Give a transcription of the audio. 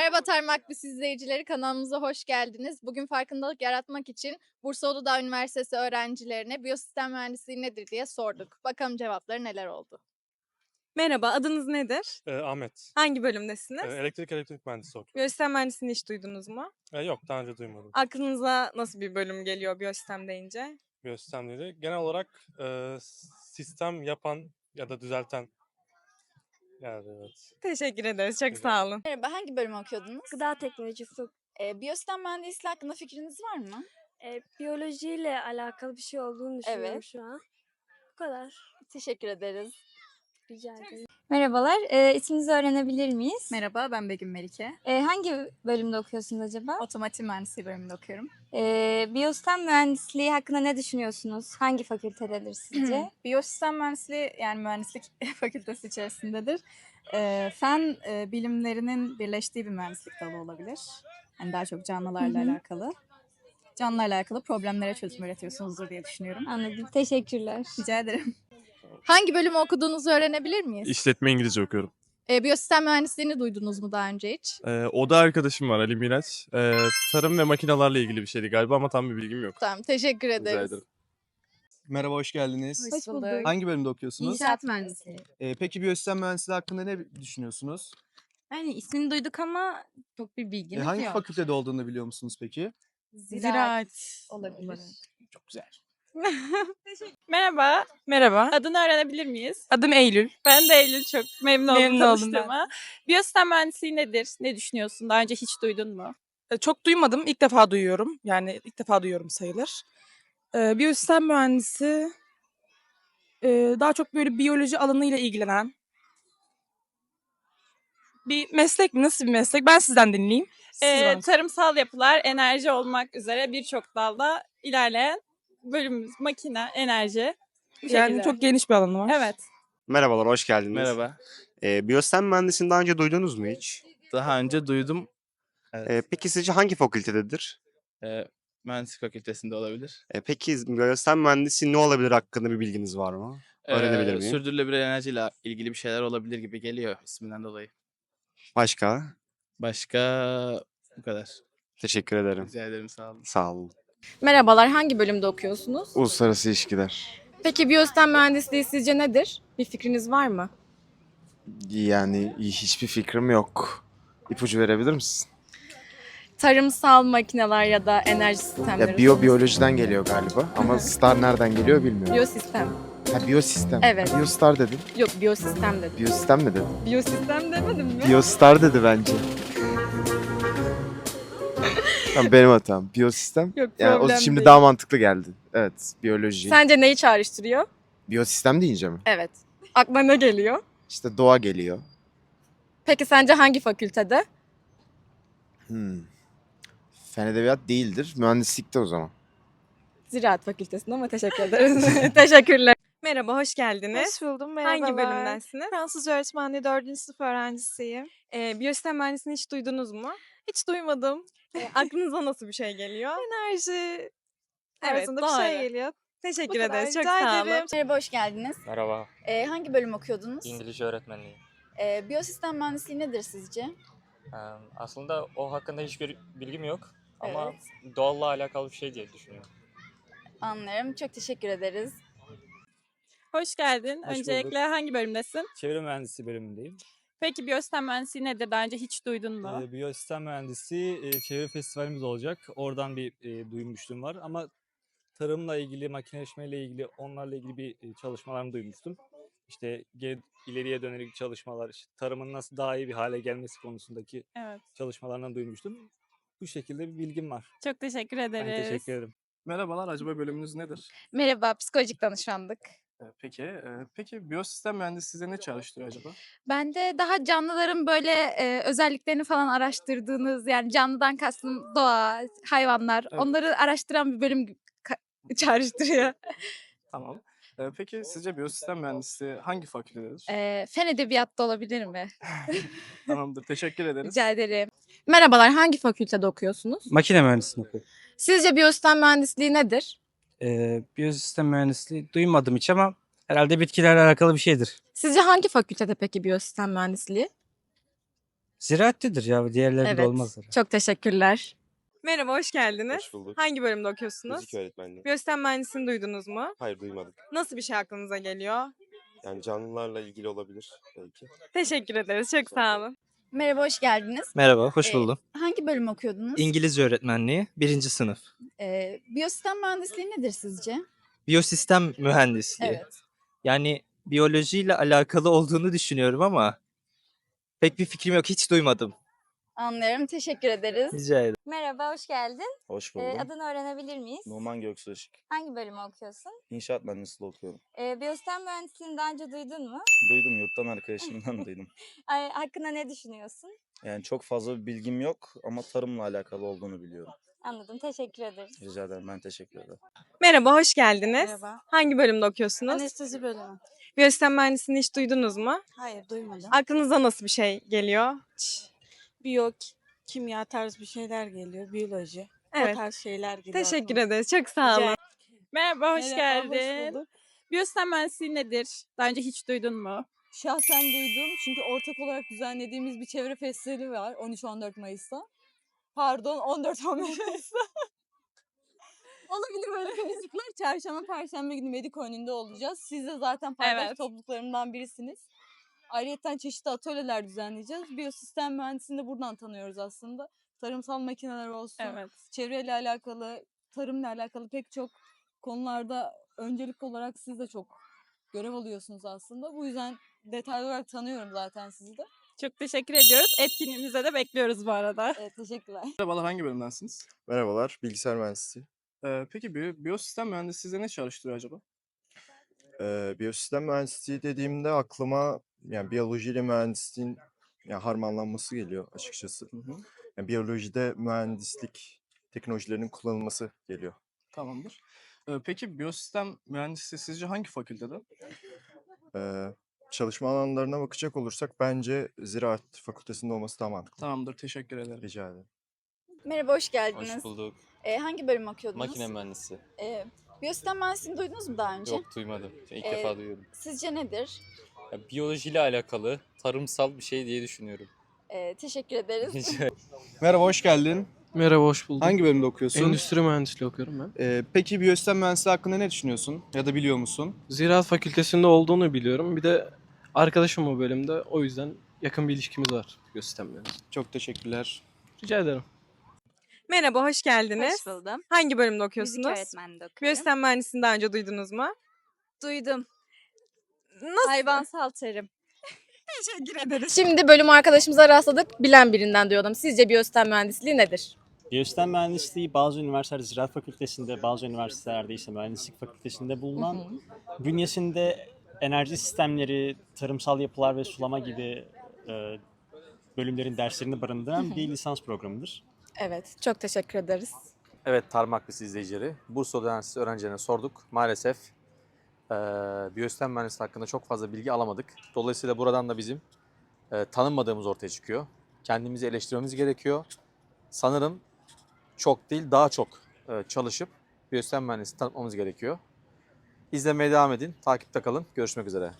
Merhaba Tarım Akbis izleyicileri kanalımıza hoş geldiniz. Bugün farkındalık yaratmak için Bursa Uludağ Üniversitesi öğrencilerine biyosistem mühendisliği nedir diye sorduk. Bakalım cevapları neler oldu. Merhaba, adınız nedir? Ee, Ahmet. Hangi bölümdesiniz? Ee, elektrik elektronik mühendisi okuyorum. Biyosistem mühendisliğini hiç duydunuz mu? Ee, yok daha önce duymadım. Aklınıza nasıl bir bölüm geliyor biyosistem deyince? Biyosistemleri. Genel olarak e, sistem yapan ya da düzelten yani evet. Teşekkür ederiz, çok sağ olun. Merhaba hangi bölüm okuyordunuz? Gıda teknolojisi, Ee, biyosistem mühendisliği hakkında fikriniz var mı? e, biyolojiyle alakalı bir şey olduğunu düşünüyorum Evet. şu an. Bu kadar. Teşekkür ederiz. Rica ederim. Merhabalar, e, isminizi öğrenebilir miyiz? Merhaba, ben Begüm Melike. E, hangi bölümde okuyorsunuz acaba? Otomotiv mühendisliği bölümünde okuyorum. E, biyosistem mühendisliği hakkında ne düşünüyorsunuz? Hangi fakültededir sizce? Biyosistem mühendisliği yani mühendislik fakültesi içerisindedir. Ee, fen e, bilimlerinin birleştiği bir mühendislik dalı olabilir. Yani daha çok canlılarla Hı hı. alakalı. Canlılarla alakalı problemlere çözüm üretiyorsunuzdur diye düşünüyorum. Anladım, teşekkürler. Rica ederim. Hangi bölümü okuduğunuzu öğrenebilir miyiz? İşletme İngilizce okuyorum. Ee, biyosistem mühendisliğini duydunuz mu daha önce hiç? Ee, o da arkadaşım var Ali Miraç. Ee, tarım ve makinelerle ilgili bir şeydi galiba ama tam bir bilgim yok. Tamam teşekkür Rica ederiz. ederim. Merhaba, hoş geldiniz. Hoş bulduk. Hangi bölümde okuyorsunuz? İnşaat mühendisliği. Ee, peki biyosistem mühendisliği hakkında ne düşünüyorsunuz? Yani ismini duyduk ama çok bir Ee, bilgimiz hangi yok. fakültede olduğunu biliyor musunuz peki? Ziraat. Olabilir. Çok güzel. Merhaba, Merhaba, adını öğrenebilir miyiz? adım Eylül. Ben de Eylül çok memnun oldum Memnun oldum ben. tanıştığıma. Biyosistem mühendisliği nedir? Ne düşünüyorsun? Daha önce hiç duydun mu? E, Çok duymadım, ilk defa duyuyorum. Yani ilk defa duyuyorum sayılır. E, biyosistem mühendisi e, daha çok böyle biyoloji alanıyla ilgilenen bir meslek mi? Nasıl bir meslek? Ben sizden dinleyeyim. Siz Ee, bana tarımsal yapılar, enerji olmak üzere birçok dalda ilerleyen bölümümüz makine, enerji. Bu Yani şekilde. çok geniş bir alanı var. Evet. Merhabalar, hoş geldiniz. Merhaba. Ee, biyosistem mühendisliğini daha önce duydunuz mu hiç? Daha önce duydum. Evet. Ee, peki sizce hangi fakültededir? Ee, mühendislik fakültesinde olabilir. Ee, peki biyosistem mühendisliği ne olabilir hakkında bir bilginiz var mı? Öğrenebilir Ee, miyim? Sürdürülebilir enerjiyle ilgili bir şeyler olabilir gibi geliyor isminden dolayı. Başka? Başka bu kadar. Teşekkür ederim. Rica ederim sağ olun. Sağ olun. Merhabalar, hangi bölümde okuyorsunuz? Uluslararası ilişkiler. Peki biyosistem mühendisliği sizce nedir? Bir fikriniz var mı? Yani hiçbir fikrim yok. İpucu verebilir misin? Tarımsal makineler ya da enerji sistemleri. Ya biyo biyolojiden geliyor galiba ama star nereden geliyor bilmiyorum. Biyosistem. Ha biyosistem. Evet. Biyostar dedin. Yok biyosistem dedim. Biyosistem mi dedin? Biyosistem demedim mi? Biyostar dedi bence. Tamam benim hatam. Biyosistem. Yok Yani o problem şimdi değil. daha mantıklı geldi. Evet, biyoloji. Sence neyi çağrıştırıyor? Biyosistem deyince mi? Evet. Aklına ne geliyor? İşte doğa geliyor. Peki sence hangi fakültede? Hmm. Fen edebiyat değildir. Mühendislikte o zaman. Ziraat Fakültesi'nde ama teşekkür ederiz. Teşekkürler. Merhaba, hoş geldiniz. Hoş buldum, merhabalar. Hangi bölümdensiniz? Fransızca öğretmenliği 4. sınıf öğrencisiyim. Ee, biyosistem mühendisliğini hiç duydunuz mu? Hiç duymadım. Ee, aklınıza nasıl bir şey geliyor? Enerji Evet, tarzında bir şey doğru. geliyor. Teşekkür ederiz. Çok sağ olun. ederim. Merhaba hoş geldiniz. Merhaba, Ee, hangi bölüm okuyordunuz? İngilizce öğretmenliği. Ee, biyosistem mühendisliği nedir sizce? Ee, aslında o hakkında hiçbir bilgim yok ama Evet. doğalla alakalı bir şey diye düşünüyorum. Anlarım. Çok teşekkür ederiz. Hoş geldin. Hoş Öncelikle hangi bölümdesin? Çevre mühendisliği bölümündeyim. Peki biyosistem mühendisliği nedir? Daha önce hiç duydun mu? Ee, biyosistem mühendisliği e, çevre festivalimiz olacak. Oradan bir e, duymuştum var ama tarımla ilgili, makineleşmeyle ilgili, onlarla ilgili bir e, çalışmalarını duymuştum. İşte ileriye dönelik çalışmalar, işte tarımın nasıl daha iyi bir hale gelmesi konusundaki Evet. çalışmalarından duymuştum. Bu şekilde bir bilgim var. Çok teşekkür Ben ederiz. teşekkür ederim. Merhabalar, acaba bölümünüz nedir? Merhaba, psikolojik danışmanlık. Peki, peki biyosistem mühendisi size ne çalıştırıyor acaba? Ben de daha canlıların böyle e, özelliklerini falan araştırdığınız, yani canlıdan kastım doğa, hayvanlar, Evet. onları araştıran bir bölüm ka- çağrıştırıyor. Tamam. Ee, Peki sizce biyosistem mühendisi hangi fakültededir? E, fen edebiyatta olabilir mi? Tamamdır, teşekkür ederiz. Rica ederim. Merhabalar, hangi fakültede okuyorsunuz? Makine mühendisliği okuyorum. Sizce biyosistem mühendisliği nedir? Ee, biyosistem mühendisliği duymadım hiç ama herhalde bitkilerle alakalı bir şeydir. Sizce hangi fakültede peki biyosistem mühendisliği? Ziraattedir ya. Diğerleri de Evet. olmazlar. Çok teşekkürler. Merhaba, hoş geldiniz. Hoş bulduk. Hangi bölümde okuyorsunuz? Müzik öğretmenliği. Biyosistem mühendisliğini duydunuz mu? Hayır duymadım. Nasıl bir şey aklınıza geliyor? Yani canlılarla ilgili olabilir belki. Teşekkür ederiz. Çok sağ olun. Merhaba, hoş geldiniz. Merhaba, hoş Ee, buldum. Hangi bölüm okuyordunuz? İngilizce öğretmenliği, birinci sınıf. Ee, biyosistem mühendisliği nedir sizce? Biyosistem mühendisliği. Evet. Yani biyolojiyle alakalı olduğunu düşünüyorum ama pek bir fikrim yok, hiç duymadım. Anlıyorum. Teşekkür ederiz. Rica ederim. Merhaba, hoş geldin. Hoş Ee, buldum. adını öğrenebilir miyiz? Numan Göksu Işık. Hangi bölümü okuyorsun? İnşaat mühendisliği okuyorum. Ee, biyosistem mühendisliğini daha önce duydun mu? Duydum yurttan arkadaşımdan duydum. Ay, hakkında ne düşünüyorsun? Yani çok fazla bir bilgim yok ama tarımla alakalı olduğunu biliyorum. Anladım, teşekkür ederiz. Rica ederim ben teşekkür ederim. Merhaba, hoş geldiniz. Merhaba. Hangi bölümde okuyorsunuz? Anestezi bölümü. Biyosistem mühendisliğini hiç duydunuz mu? Hayır duymadım. Aklınıza nasıl bir şey geliyor? Biyo, kimya tarzı bir şeyler geliyor. Biyoloji. Evet. O tarz şeyler geliyor. Teşekkür aklıma. ederiz. Çok sağ olun. Merhaba, hoş Merhaba, hoş geldin. bulduk. Mühendisliği nedir? Daha önce hiç duydun mu? Şahsen duydum çünkü ortak olarak düzenlediğimiz bir çevre festivali var 13-14 Mayıs'ta. Pardon 14-15 Mayıs'ta. Olabilir böyle karışıklar. Çarşamba, Perşembe günü Mediko önünde olacağız. Siz de zaten paydaş Evet. topluluklarından birisiniz. Ayrıca çeşitli atölyeler düzenleyeceğiz. Biyosistem mühendisliğini de buradan tanıyoruz aslında. Tarımsal makineler olsun, Evet. çevreyle alakalı, tarımla alakalı pek çok konularda öncelik olarak siz de çok görev alıyorsunuz aslında. Bu yüzden detaylı olarak tanıyorum zaten sizi de. Çok teşekkür ediyoruz. Etkinliğimize de bekliyoruz bu arada. Evet, teşekkürler. Merhabalar hangi bölümdensiniz? Merhabalar, bilgisayar mühendisliği. Ee, peki biyo, biyosistem mühendisi size ne çalıştırıyor acaba? Ee, biyosistem mühendisliği dediğimde aklıma yani biyolojiyle mühendisliğin yani harmanlanması geliyor açıkçası. Yani biyolojide mühendislik teknolojilerinin kullanılması geliyor. Tamamdır. Ee, peki biyosistem mühendisi sizce hangi fakültede? Ee, çalışma alanlarına bakacak olursak bence Ziraat Fakültesinde olması daha mantıklı. Tamamdır, teşekkür ederim. Rica ederim. Merhaba, hoş geldiniz. Hoş bulduk. Ee, hangi bölüm okuyordunuz? Makine mühendisi. Ee, biyosistem mühendisliğini duydunuz mu daha önce? Yok duymadım. İlk Ee, defa duyuyorum. Sizce nedir? Ya, biyolojiyle alakalı tarımsal bir şey diye düşünüyorum. Ee, teşekkür ederiz. Merhaba, hoş geldin. Merhaba, hoş bulduk. Hangi bölümde okuyorsun? Endüstri mühendisliği okuyorum ben. Ee, peki biyosistem mühendisliği hakkında ne düşünüyorsun? Ya da biliyor musun? Ziraat Fakültesinde olduğunu biliyorum. Bir de arkadaşım o bölümde. O yüzden yakın bir ilişkimiz var biyosistemle. Çok teşekkürler. Rica ederim. Merhaba, hoş geldiniz. Hoş buldum. Hangi bölümde Müzik okuyorsunuz? öğretmenliği okuyorum. Biyosistem mühendisliğini daha önce duydunuz mu? Duydum. Nasıl? Hayvansal tarım. Teşekkür ederiz. Şimdi bölüm arkadaşımıza rastladık. Bilen birinden diyordum. Sizce biyosistem mühendisliği nedir? Biyosistem mühendisliği bazı üniversitelerde ziraat fakültesinde, bazı üniversitelerde ise mühendislik fakültesinde bulunan bünyesinde enerji sistemleri, tarımsal yapılar ve sulama gibi e, bölümlerin derslerini barındıran bir lisans programıdır. Evet, çok teşekkür ederiz. Evet Tarım Aklısı izleyicileri. Bursa Üniversitesi öğrencilerine sorduk. Maalesef eee biyosistem mühendisliği hakkında çok fazla bilgi alamadık. Dolayısıyla buradan da bizim eee, tanınmadığımız ortaya çıkıyor. Kendimizi eleştirmemiz gerekiyor. Sanırım çok değil daha çok eee, çalışıp biyosistem mühendisliği tanıtmamız gerekiyor. İzlemeye devam edin. Takipte kalın. Görüşmek üzere.